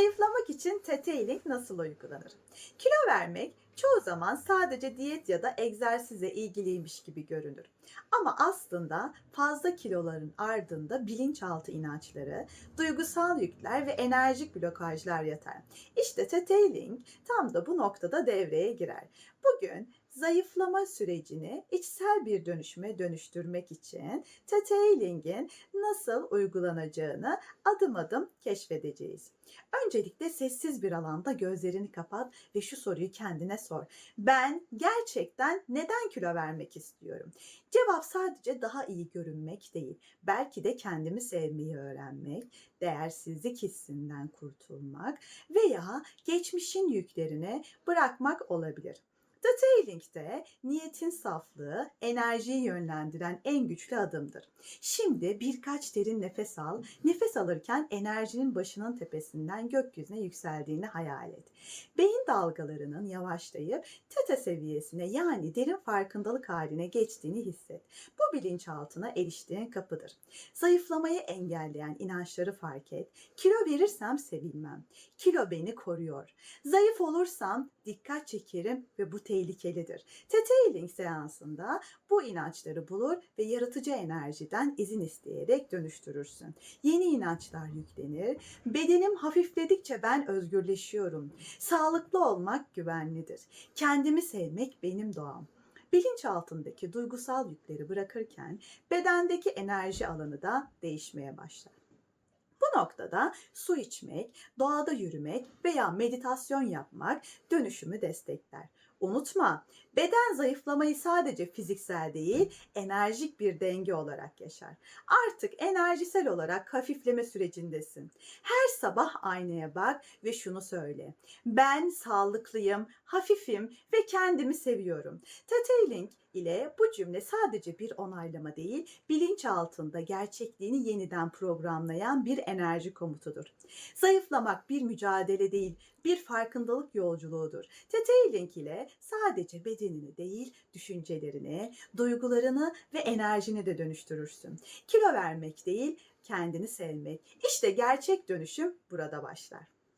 Zayıflamak için tetailing nasıl uygulanır? Kilo vermek çoğu zaman sadece diyet ya da egzersize ilgiliymiş gibi görünür. Ama aslında fazla kiloların ardında bilinçaltı inançları, duygusal yükler ve enerjik blokajlar yatar. İşte tetailing tam da bu noktada devreye girer. Bugün zayıflama sürecini içsel bir dönüşüme dönüştürmek için tetailing'in nasıl uygulanacağını adım adım keşfedeceğiz. Öncelikle sessiz bir alanda gözlerini kapat ve şu soruyu kendine sor. Ben gerçekten neden kilo vermek istiyorum? Cevap sadece daha iyi görünmek değil. Belki de kendimi sevmeyi öğrenmek, değersizlik hissinden kurtulmak veya geçmişin yüklerini bırakmak olabilir. Detailing'de niyetin saflığı enerjiyi yönlendiren en güçlü adımdır. Şimdi birkaç derin nefes al. Nefes alırken enerjinin başının tepesinden gökyüzüne yükseldiğini hayal et. Beyin dalgalarının yavaşlayıp teta seviyesine yani derin farkındalık haline geçtiğini hisset. Bu bilinçaltına eriştiğin kapıdır. Zayıflamayı engelleyen inançları fark et. Kilo verirsem sevilmem. Kilo beni koruyor. Zayıf olursam dikkat çekerim ve bu tehlikelidir. Tetailing seansında bu inançları bulur ve yaratıcı enerjiden izin isteyerek dönüştürürsün. Yeni inançlar yüklenir. Bedenim hafifledikçe ben özgürleşiyorum. Sağlıklı olmak güvenlidir. Kendimi sevmek benim doğam. Bilinçaltındaki duygusal yükleri bırakırken bedendeki enerji alanı da değişmeye başlar. Noktada su içmek, doğada yürümek veya meditasyon yapmak dönüşümü destekler. Unutma, beden zayıflamayı sadece fiziksel değil, enerjik bir denge olarak yaşar. Artık enerjisel olarak hafifleme sürecindesin. Her sabah aynaya bak ve şunu söyle. Ben sağlıklıyım, hafifim ve kendimi seviyorum. Tetailing ile bu cümle sadece bir onaylama değil, bilinç altında gerçekliğini yeniden programlayan bir enerji komutudur. Zayıflamak bir mücadele değil, bir farkındalık yolculuğudur. Tetailing ile sadece bedenini değil, düşüncelerini, duygularını ve enerjini de dönüştürürsün. Kilo vermek değil, kendini sevmek. İşte gerçek dönüşüm burada başlar.